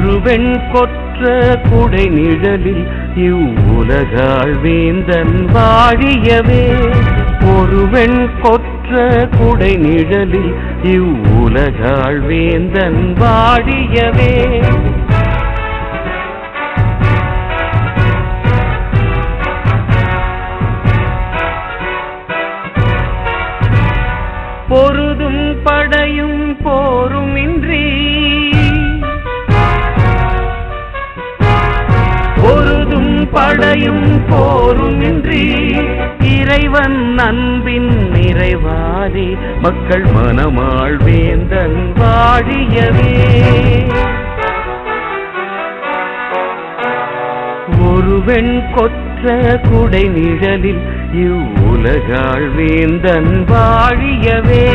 ஒரு வெண் கொற்ற குடை நிழலில் இவ்வுலகாள் வேந்தன் வாழியவே. ஒரு வெண் கொற்ற குடை நிழலில் இவ்வுலகாள் வேந்தன் வாழியவே. பொருதும் படையும் போருமின்றி படையும் போருமின்றி இறைவன் அன்பின் நிறைவாரி மக்கள் மனமாள் வேந்தன் வாழியவே. ஒருவன் கொற்ற குடை நிழலில் இவ்வுலகாள் வேந்தன் வாழியவே.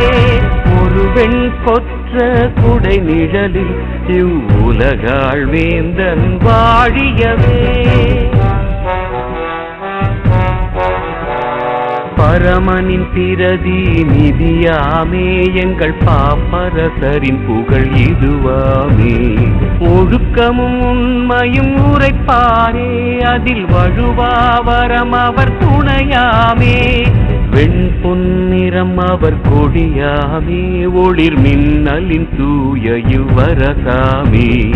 ஒருவன் கொற்ற குடை நிழலில் இவ்வுலகாள் வேந்தன் வாழியவே. பரமனின் பிரதி நிதியாமே எங்கள் பாப்பரசரின் புகழ் இதுவாமே. ஒழுக்கமும் உண்மையும் உரைப்பாரே அதில் வழுவாவரம் அவர் துணையாமே. வெண் பொன்னிறம் அவர் கொடியாமே ஒளிர் மின்னலின் தூய யுவரசாமே.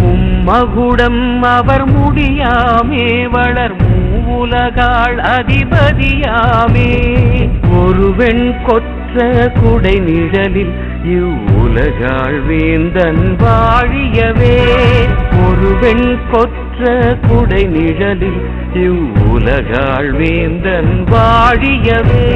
மும்மகுடம் அவர் முடியாமே வளர் உலகாள் அதிபதியாமே. ஒரு கொற்ற குடை நிழலில் இவ்வுலகாள் வேந்தன் வாழியவே. ஒரு கொற்ற குடை நிழலில் இவ்வுலகாள் வேந்தன் வாழியவே.